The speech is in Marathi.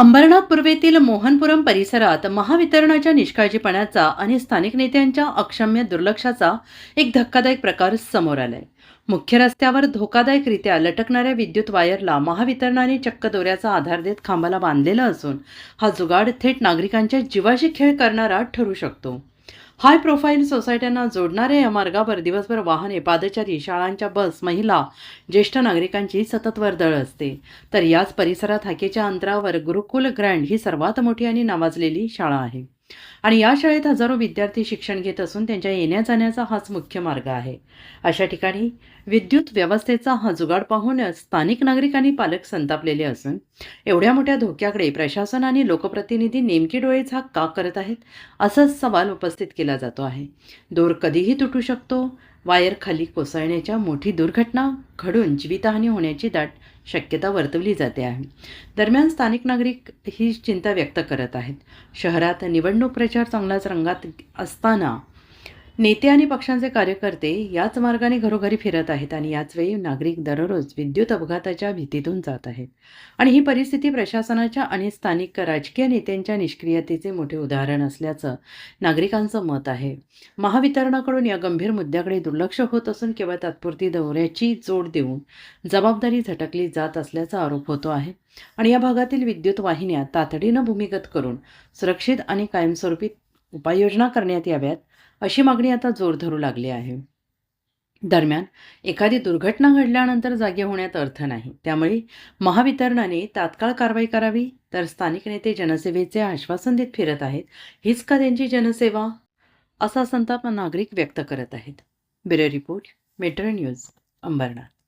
अंबरनाथ पूर्वेतील मोहनपुरम परिसरात महावितरणाच्या निष्काळजीपणाचा आणि स्थानिक नेत्यांच्या अक्षम्य दुर्लक्षाचा एक धक्कादायक प्रकार समोर आलाय. मुख्य रस्त्यावर धोकादायकरित्या लटकणाऱ्या विद्युत वायरला महावितरणाने चक्क दोऱ्याचा आधार देत खांबाला बांधलेला असून हा जुगाड थेट नागरिकांच्या जीवाशी खेळ करणारा ठरू शकतो. हाय प्रोफाईल सोसायट्यांना जोडणाऱ्या या मार्गावर दिवसभर वाहने पादचारी शाळांच्या बस महिला ज्येष्ठ नागरिकांची सतत वर्दळ असते. तर याच परिसरात हाकेच्या अंतरावर गुरुकुल ग्रँड ही सर्वात मोठी आणि नावाजलेली शाळा आहे. आणि या शाळेत हजारो विद्यार्थी शिक्षण घेत असून त्यांच्या येण्या जाण्याचा हाच मुख्य मार्ग आहे. अशा ठिकाणी विद्युत व्यवस्थेचा हा जुगाड पाहून स्थानिक नागरिक आणि पालक संतापलेले असून एवढ्या मोठ्या धोक्याकडे प्रशासन आणि लोकप्रतिनिधी नेमकी डोळे झाक का करत आहेत असाच सवाल उपस्थित केला जातो आहे. दोर कधीही तुटू शकतो. वायर खाली कोसळण्याच्या मोठी दुर्घटना घडून जीवितहानी होण्याची दाट शक्यता वर्तवली जाते आहे. दरम्यान स्थानिक नागरिक ही चिंता व्यक्त करत आहेत. शहरात निवडणूक प्रचार चांगलाच रंगात असताना नेते आणि पक्षांचे कार्यकर्ते याच मार्गाने घरोघरी फिरत आहेत आणि याच वेळी नागरिक दररोज विद्युत अपघाताच्या भीतीतून जात आहेत. आणि ही परिस्थिती प्रशासनाच्या आणि स्थानिक राजकीय नेत्यांच्या निष्क्रियतेचे मोठे उदाहरण असल्याचं नागरिकांचं मत आहे. महावितरणाकडून या गंभीर मुद्द्याकडे दुर्लक्ष होत असून केवळ तात्पुरती दौऱ्याची जोड देऊन जबाबदारी झटकली जात असल्याचा आरोप होतो आहे. आणि या भागातील विद्युत वाहिन्या तातडीनं भूमिगत करून सुरक्षित आणि कायमस्वरूपी उपाययोजना करण्यात याव्यात अशी मागणी आता जोर धरू लागली आहे. दरम्यान एखादी दुर्घटना घडल्यानंतर जागे होण्यात अर्थ नाही. त्यामुळे महावितरणाने तात्काळ कारवाई करावी तर स्थानिक नेते जनसेवेचे आश्वासन देत फिरत आहेत. हीच का त्यांची जनसेवा? असा संताप नागरिक व्यक्त करत आहेत. Bureau report Metro News Ambernath.